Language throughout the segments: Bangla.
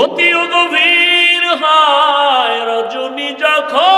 অতি গভীর হয় রজনী যখন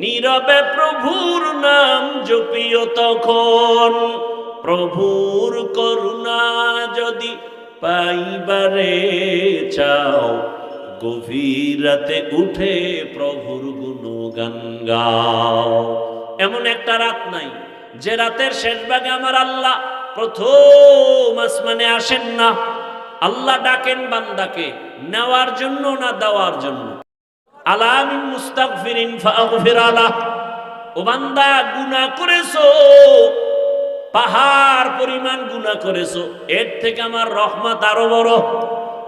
নীরবে প্রভুর নাম জপিও তখন, প্রভুর করুণা যদি পাইবারে চাও, গভীর রাতে উঠে প্রভুর গুণগান গাও। এমন একটা রাত নাই, যে রাতের শেষ ভাগে আমার আল্লাহ প্রথম আসমানে আসেন না। আল্লাহ ডাকেন বান্দাকে, নেওয়ার জন্য না দেওয়ার জন্য? আলা ও বান্দা করেছ? পাহাড় পরিমাণ করেছ। এর থেকে আমার বড়।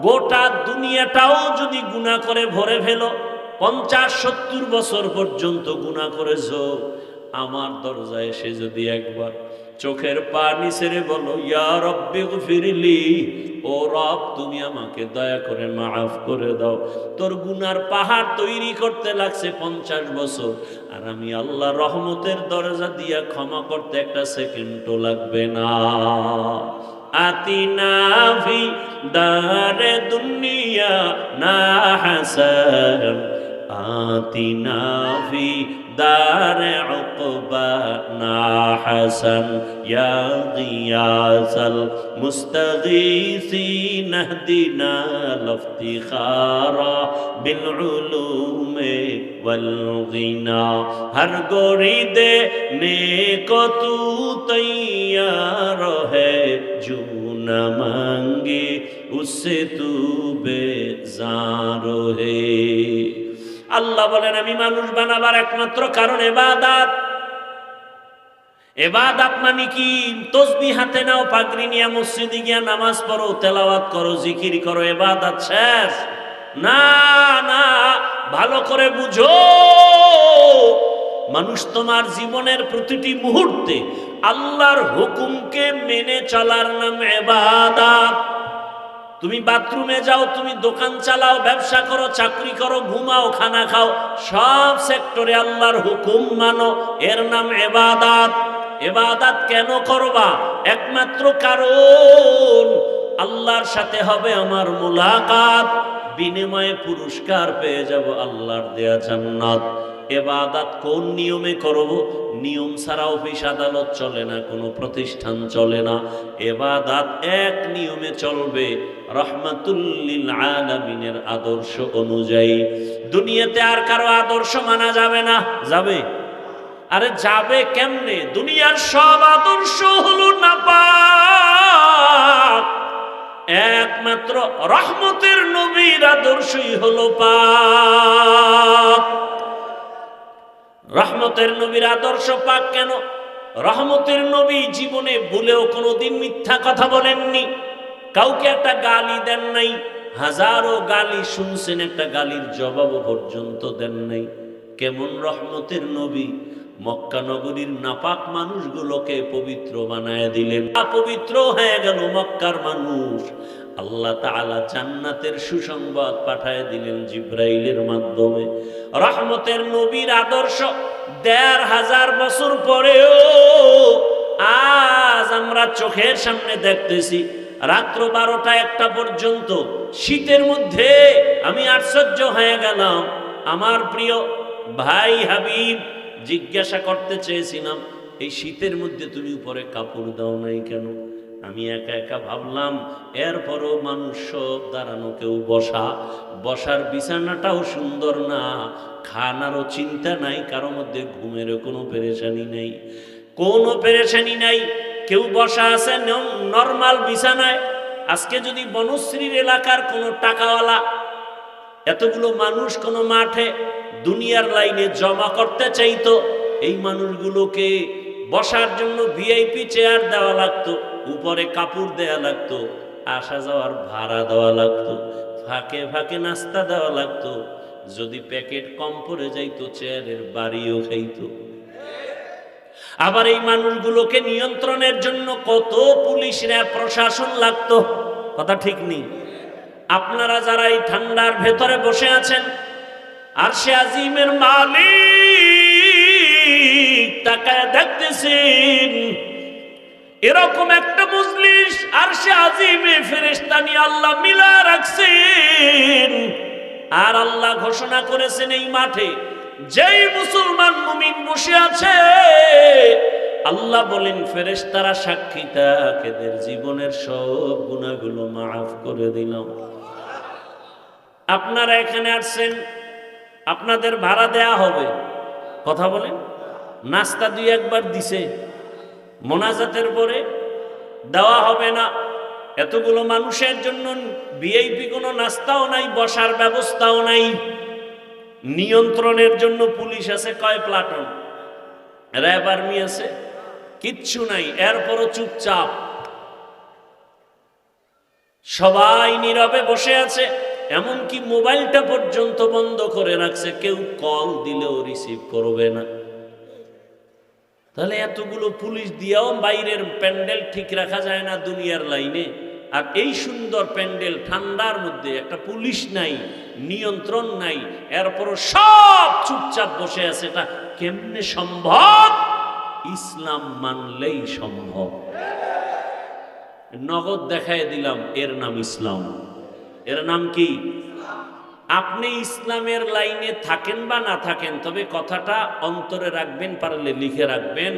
গোটা দুনিয়াটাও যদি করে ভরে ফেলো, পঞ্চাশ, সত্তর বছর পর্যন্ত গুনাহ করেছ। আমার দরজায় এসে যদি একবার চোখের পানি ছেড়ে বলো ফিরলি ও রব, তুমি আমাকে দয়া করে মাফ করে দাও। তোর গুনার পাহাড় তৈরি করতে লাগছে পঞ্চাশ বছর, আর আমি আল্লাহ রহমতের দরজা দিয়া ক্ষমা করতে একটা সেকেন্ডও লাগবে না। আতিনা ফি দারে দুনিয়া না হাসান آتنا في دار عقبانا حسن يا غياث المستغيثين اهدنا لافتخارا بالعلوم والغنى ہر گوری دے نیک تو تیار ہے جو نہ مانگے اس سے تو بے زار ہے আল্লাহ বলেন, আমি মানুষ বানাবার একমাত্র কারণ এবাদাত। এবাদাত মানে কি? তসবি হাতে নাও, পাগড়ি নিয়ে মসজিদে গিয়া নামাজ পড়ো, তেলাওয়াত করো, জিকির করো, এবাদাত শেষ। না না, ভালো করে বুঝো। মানুষ তোমার জীবনের প্রতিটি মুহূর্তে আল্লাহর হুকুমকে মেনে চলার নাম এবাদাত। তুমি বাথরুমে যাও, তুমি দোকান চালাও, ব্যবসা করো, চাকরি করো, ঘুমাও, খানা খাও, সব সেক্টরে আল্লাহর হুকুম মানো। এর নাম এবাদাত। এবাদাত কেন করবা? একমাত্র কারণ আল্লাহর সাথে হবে আমার মুলাকাত। বিনিময়ে পুরস্কার পেয়ে যাব আল্লাহর দেয়া জান্নাত। এবাদাত কোন নিয়মে করব? নিয়ম ছাড়া অফিস আদালত চলে না, কোনো প্রতিষ্ঠান চলে না। এবাদাত এক নিয়মে চলবে, রহমাতুল্লিল আলামিনের আদর্শ অনুযায়ী। দুনিয়াতে আর কারও আদর্শ মানা যাবে না। যাবে? আরে যাবে কেমনে? দুনিয়ার সব আদর্শ হলো না পাক একমাত্র রহমতের নবীর আদর্শই হলো পাক। রহমতের নবীর আদর্শ পাক কেন? রহমতের নবী জীবনে ভুলেও কোনোদিন মিথ্যা কথা বলেননি। কাউকে একটা গালি দেন নাই, হাজারো গালি শুনছেন, একটা গালির জবাব পর্যন্ত দেন নাই। কেমন রহমতের নবী? মক্কা নগরীর নাপাক মানুষগুলোকে পবিত্র বানায় দিলেন। পবিত্র হয়ে গেল মক্কার মানুষ। আল্লাহ তাআলা জান্নাতের সুসংবাদ পাঠায় দিলেন জিব্রাইলের মাধ্যমে। রহমতের নবীর আদর্শ দেড় হাজার বছর পরেও আজ আমরা চোখের সামনে দেখতেছি, রাত্র বারোটা একটা পর্যন্ত শীতের মধ্যে আমি আশ্চর্য হয়ে গেলাম। আমার প্রিয় ভাই হাবিব, জিজ্ঞাসা করতে চেয়েছিলাম, এই শীতের মধ্যে তুমি উপরে কাপড় দাও নাই কেন? আমি একা একা ভাবলাম, এরপরও মানুষ সব দাঁড়ানো কেউ বসা। বসার বিছানাটাও সুন্দর না খানারও চিন্তা নাই কারও মধ্যে ঘুমেরও কোনো পেরেশানি নেই। কোনো পেরেশানি নাই, কেউ বসা আছে নর্মাল বিছানায়। আজকে যদি বনশ্রীর এলাকার কোনো টাকাওয়ালা, এতগুলো মানুষ কোনো মাঠে দুনিয়ার লাইনে জমা করতে চাইতো, এই মানুষগুলোকে বসার জন্য ভিআইপি চেয়ার দেওয়া লাগতো। উপরে কাপড় দেওয়া লাগতো, আসা যাওয়ার ভাড়া দেওয়া লাগতো, ফাঁকে ফাঁকে নাস্তা দেওয়া লাগতো, যদি প্যাকেট কম পড়ে যাইতো, চেয়ারের বাড়িও খাইতো। আবার এই মানুষগুলোকে নিয়ন্ত্রণের জন্য কত পুলিশরা প্রশাসন লাগতো, কথা ঠিক নেই। আপনারা যারা এই ঠান্ডার ভেতরে বসে আছেন আর সে আজিমের মালিক তাকায় দেখতেছেন এরকম একটা মজলিস আর সে আজিমে ফেরেস্তা আল্লাহ মিলা রাখছেন। আর আল্লাহ ঘোষণা করেছেন এই মাঠে, যেই মুসলমান মুমিন বসে আছে, আল্লাহ বলেন, ফেরেশতারা সাক্ষী থাক এদের জীবনের সব গুণাগুলো মাফ করে দিলাম আপনারা এখানে আসছেন, আপনাদের ভাড়া দেয়া হবে। কথা বলেন? নাস্তা দুই একবার দিছে। মোনাজাতের পরে দেওয়া হবে না। এতগুলো মানুষের জন্য ভিআইপি কোনো নাস্তাও নাই, বসার ব্যবস্থাও নাই। নিয়ন্ত্রণের জন্য পুলিশ আছে, কয় প্লাটন? র্যাব আর্মি আছে, কিচ্ছু নাই, এরপরও চুপচাপ। সবাই নীরবে বসে আছে, এমনকি মোবাইলটা পর্যন্ত বন্ধ করে রাখছে, কেউ কল দিলেও রিসিভ করবে না। তাহলে এতগুলো পুলিশ দিয়েও বাইরের প্যান্ডেল ঠিক রাখা যায় না দুনিয়ার লাইনে। আর এই সুন্দর প্যান্ডেল ঠান্ডার মধ্যে একটা পুলিশ নাই, নিয়ন্ত্রণ নাই, এরপরও সব চুপচাপ বসে আছে, এটা কেমনে সম্ভব? ইসলাম মানলেই সম্ভব। নগদ দেখায় দিলাম, এর নাম ইসলাম। এর নাম কি? আপনি ইসলামের লাইনে থাকেন বা না থাকেন, তবে কথাটা অন্তরে রাখবেন, পারলে লিখে রাখবেন।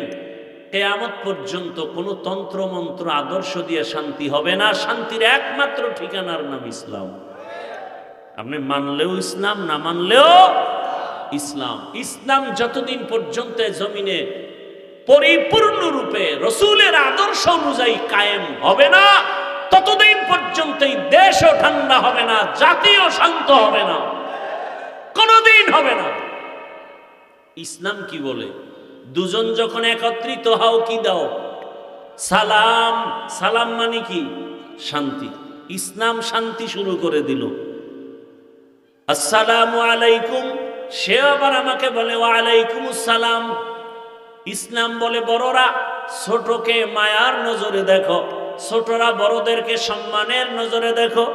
কেয়ামত পর্যন্ত কোনো তন্ত্র, মন্ত্র, আদর্শ দিয়ে শান্তি হবে না। শান্তির একমাত্র ঠিকানার নাম ইসলাম। আপনি মানলেও ইসলাম, না মানলেও ইসলাম। ইসলাম যতদিন পর্যন্ত জমিনে পরিপূর্ণরূপে রসুলের আদর্শ অনুযায়ী কায়েম হবে না পর্যন্ত এই দেশও ঠান্ডা হবে না, জাতিও শান্ত হবে না, কোনোদিন হবে না। ইসলাম কি বলে? দুজন যখন একত্রিত হও কি দাও? সালাম সালাম মানে কি? শান্তি। ইসলাম শান্তি শুরু করে দিল। আসসালামু আলাইকুম, সে আবার আমাকে বলে, ওয়ালাইকুম আসসালাম। ইসলাম বলে, বড়রা, ছোটকে মায়ার নজরে দেখো। ছোটরা বড়দেরকে সম্মানের নজরে দেখো।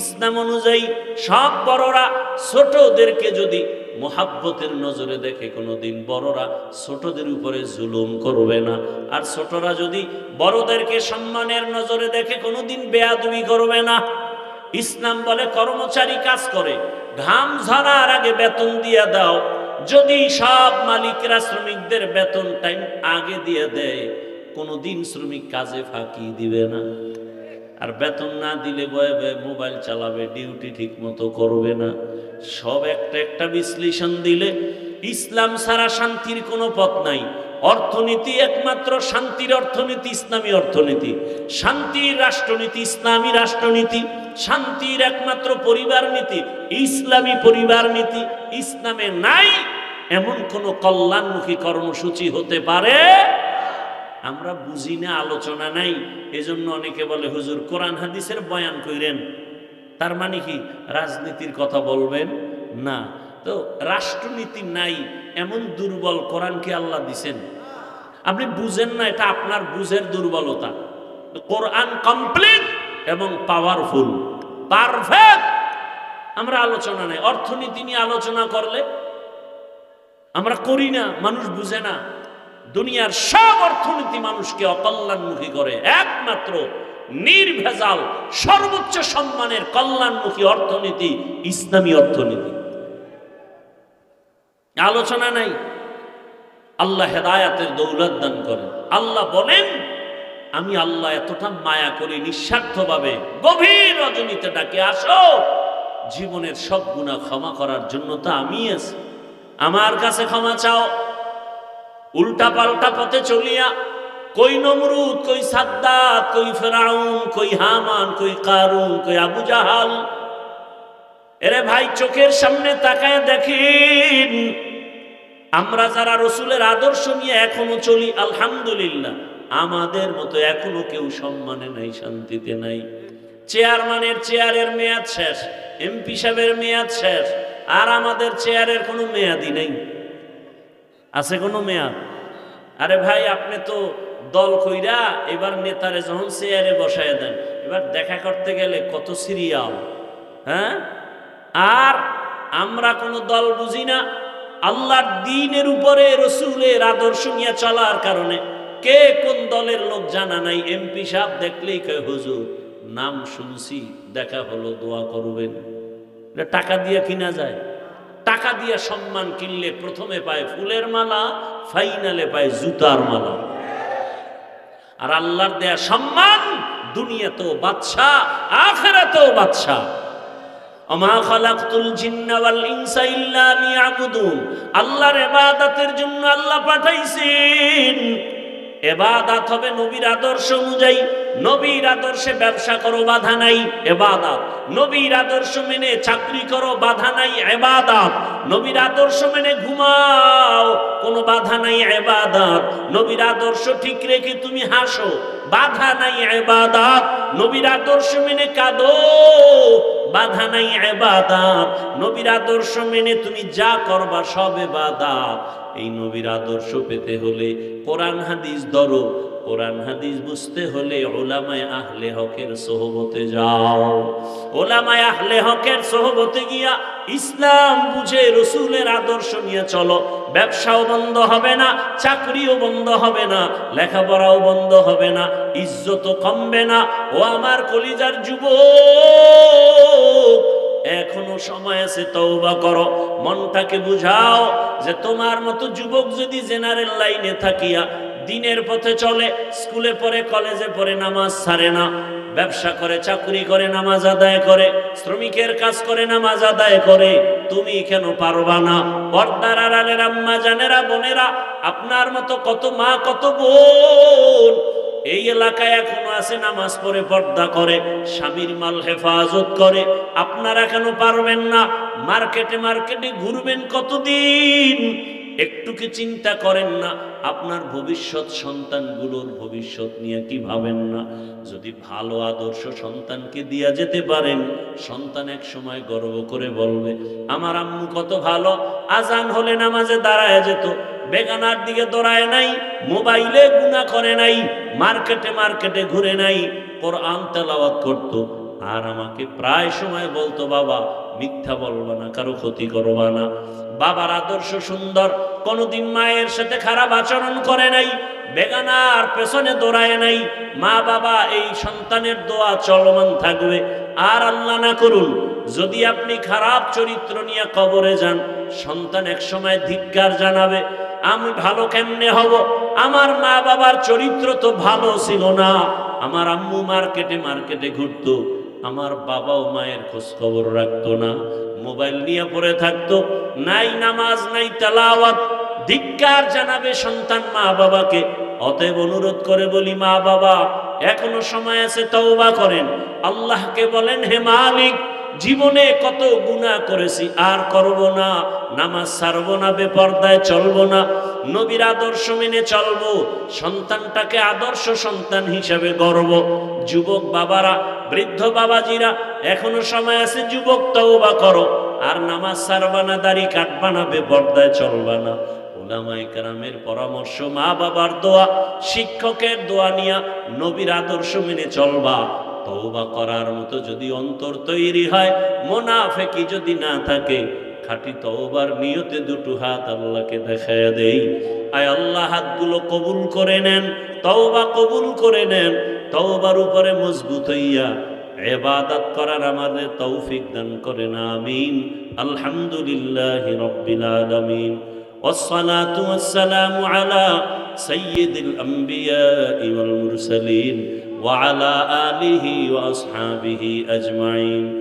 ইসলাম অনুযায়ী সব বড়রা ছোটদেরকে যদি মোহাব্বতের নজরে দেখে, কোনোদিন বড়রা ছোটদের উপরে জুলুম করবে না। আর ছোটরা যদি বড়দেরকে সম্মানের নজরে দেখে, কোনোদিন বেয়াদবি করবে না। ইসলাম বলে, কর্মচারী কাজ করে, ঘাম ঝরার আগে বেতন দিয়ে দাও। যদি সব মালিকরা শ্রমিকদের বেতন টাইম আগে দিয়ে দেয় কোনোদিন শ্রমিক কাজে ফাঁকি দিবে না। আর বেতন না দিলে বয়ে বয়ে মোবাইল চালাবে, ডিউটি ঠিক মতো করবে না। সব একটা একটা বিশ্লেষণ দিলে ইসলাম ছাড়া শান্তির কোনো পথ নাই। অর্থনীতি একমাত্র শান্তির অর্থনীতি, ইসলামী অর্থনীতি। শান্তির রাষ্ট্রনীতি, ইসলামী রাষ্ট্রনীতি। শান্তির একমাত্র পরিবার নীতি, ইসলামী পরিবার নীতি। ইসলামে নাই এমন কোন কল্যাণমুখী কর্মসূচি হতে পারে আমরা বুঝি না, আলোচনা নাই, এজন্য অনেকে বলে, হুজুর, কোরআন হাদিসের বয়ান কইরেন। তার মানে কি? রাজনীতির কথা বলবেন? না। তো রাষ্ট্রনীতি নাই, এমন দুর্বল কোরআনকে আল্লাহ দিছেন। আপনি বুঝেন না, এটা আপনার বুঝের দুর্বলতা। কোরআন কমপ্লিট এবং পাওয়ারফুল, পারফেক্ট। আমরা আলোচনা নেই। অর্থনীতি নিয়ে আলোচনা করলে আমরা করি না, মানুষ বুঝে না। দুনিয়ার সব অর্থনীতি মানুষকে অকল্যাণমুখী করে। একমাত্র নির্ভেজাল, সর্বোচ্চ সম্মানের কল্যাণমুখী অর্থনীতি ইসলামী অর্থনীতি। আলোচনা নাই। আল্লাহ হেদায়াতের দৌলত দান করেন। আল্লাহ বলেন, আমি আল্লাহ এতটা মায়া করি নিঃস্বার্থভাবে, গভীর রজনীতে ডাকে আসো। জীবনের সব গুণা ক্ষমা করার জন্য তো আমি আছি। আমার কাছে ক্ষমা চাও। উল্টা পাল্টা পথে চলিয়া, কই নমরুদ, কই সাদ্দাত, কই ফেরাউন, কই হামান, কই কারুন, কই আবু জাহাল। এরে ভাই, চোখের সামনে তাকায় দেখেন, আমরা যারা রসুলের আদর্শ নিয়ে এখনও চলি, আলহামদুলিল্লাহ, আমাদের মতো এখনও কেউ সম্মানে নাই, শান্তিতে নাই। চেয়ারম্যানের চেয়ারের মেয়াদ শেষ, এমপি সাহেবের মেয়াদ শেষ, আর আমাদের চেয়ারের কোনো মেয়াদই নেই। আছে কোনো মেয়াদ আরে ভাই, আপনি তো দল কইরা এবার নেতারে যখন চেয়ারে বসায় দেন, এবার দেখা করতে গেলে কত সিরিয়াল হ্যাঁ? আর আমরা কোনো দল বুঝি না, আল্লাহর দিনের উপরে রসুলের আদর্শ নিয়ে চলার কারণে। কে কোন দলের লোক জানা নাই? এমপি সাহেব দেখলেই কে হুজুর, নাম শুনছি, দেখা হলো, দোয়া করবেন। এটা টাকা দিয়ে কিনা যায়? টাকা দিয়ে সম্মান কিনলে প্রথমে পায় ফুলের মালা, ফাইনালে পায় জুতার মালা। আর আল্লাহর দেয়া সম্মান দুনিয়াতেও বাদশা আখেরাতেও বাদশা আমা খালাকতুল জিন্না ওয়াল ইনসা ইল্লা লিয়াবুদুন। আল্লাহর ইবাদতের জন্য আল্লাহ পাঠাইছেন এবাদাত হবে নবীর আদর্শ অনুযায়ী। নবীর আদর্শে ব্যবসা করো, বাধা নাই, এবাদাত। নবীর আদর্শ মেনে চাকরি করো, বাধা নাই, এবাদাত। নবীর আদর্শ মেনে ঘুমাও, কোনো বাধা নাই, এবাদাত। নবীর আদর্শ ঠিক রেখে তুমি হাসো, বাধা নাই, এবাদাত। নবীর আদর্শ মেনে কাঁদো, বাধা নাই, এবাদাত। নবীর আদর্শ মেনে তুমি যা করবা সব এবাদাত। এই নবীর আদর্শ পেতে হলে কোরআন হাদিস ধরো, কোরআন হাদিস বুঝতে হলে ওলামায় আহলে হকের সোহবতে যাও। ওলামায় আহলে হকের সোহবতে গিয়া ইসলাম বুঝে রসুলের আদর্শ নিয়ে চলো। ব্যবসাও বন্ধ হবে না, চাকরিও বন্ধ হবে না, লেখাপড়াও বন্ধ হবে না, ইজ্জতও কমবে না। ও আমার কলিজার যুবক এখনও সময় আছে, তওবা করো। মনটাকে বুঝাও যে তোমার মতো যুবক যদি জেনারেল লাইনে থাকিয়া দিনের পথে চলে, স্কুলে পড়ে, কলেজে পড়ে, নামাজ ছাড়ে না। ব্যবসা করে, চাকরি করে, নামাজ আদায় করে, শ্রমিকের কাজ করে, নামাজ আদায় করে, তুমি কেন পারবা না? পর্দার আড়ালের আম্মা জানেরা, বোনেরা, আপনার মতো কত মা, কত বোন এই এলাকায় এখনও আছে, নামাজ পড়ে, পর্দা করে, স্বামীর মাল হেফাজত করে। আপনারা কেন পারবেন না? মার্কেটে মার্কেটে ঘুরবেন কতদিন? একটু কি চিন্তা করেন না? আপনার ভবিষ্যৎ সন্তানগুলোর ভবিষ্যৎ নিয়ে কি ভাবেন না? যদি ভালো আদর্শ সন্তানকে দিয়া যেতে পারেন, সন্তান এক সময় গর্ব করে বলবে, আমার আম্মু কত ভালো, আজান হলে নামাজে দাঁড়ায় যেত বেগানার দিকে দৌড়ায় নাই, মোবাইলে গুণা করে নাই, মার্কেটে মার্কেটে ঘুরে নাই, কোরআন তেলাওয়াত করতো। আর আমাকে প্রায় সময় বলতো, বাবা, মিথ্যা বলবা না, কারও ক্ষতি করবা না। বাবার আদর্শ সুন্দর, কোনোদিন মায়ের সাথে খারাপ আচরণ করে নাই, বেগানার পেছনে দৌড়ায় নাই। মা, বাবা, এই সন্তানের দোয়া চলমান থাকবে। আর আল্লাহ না করুন, যদি আপনি খারাপ চরিত্র নিয়ে কবরে যান, সন্তান এক সময় ধিক্কার জানাবে। আমি ভালো কেমনে হব? আমার মা বাবার চরিত্র তো ভালো ছিল না। আমার আম্মু মার্কেটে মার্কেটে ঘুরতো। আমার বাবা ও মায়ের খোঁজ খবর রাখতো না। মোবাইল নিয়ে পড়ে থাকতো। নাই নামাজ, নাই তালাওয়াত। ধিক্কার জানাবে সন্তান মা বাবাকে অতএব অনুরোধ করে বলি মা বাবা এখনও সময় আছে, তওবা করেন। আল্লাহকে বলেন, হে মালিক জীবনে কত গুনাহ করেছি, আর করব না। নামাজ ছাড়ব না, বেপর্দায় চলব না। নবীর আদর্শ মেনে চলবো, সন্তানটাকে আদর্শ সন্তান হিসাবে গর্ব। যুবক বাবারা, বৃদ্ধ বাবাজিরা, এখনও সময় আছে যুবক তওবা করো। আর নামাজ ছাড়বা না, দাড়ি কাটবা না, বেপর্দায় চলবা না। পরামর্শ মা বাবার দোয়া, শিক্ষকের দোয়া নিয়া নবীর আদর্শ মেনে চলবা। তওবা করার মতো যদি অন্তর তৈরি হয় মোনাফেকি যদি না থাকে খাঁটি তওবার নিয়তে দুটো হাত আল্লাহকে দেখায় দেই আয় আল্লাহ হাতগুলো কবুল করে নেন তওবা কবুল করে নেন তওবার উপরে মজবুত হইয়া এবাদাত করার আমাদের তৌফিক দান করেন আমিন আলহামদুলিল্লাহ রব্বিল আলামিন والصلاة والسلام على سيد الأنبياء والمرسلين وعلى آله وأصحابه أجمعين.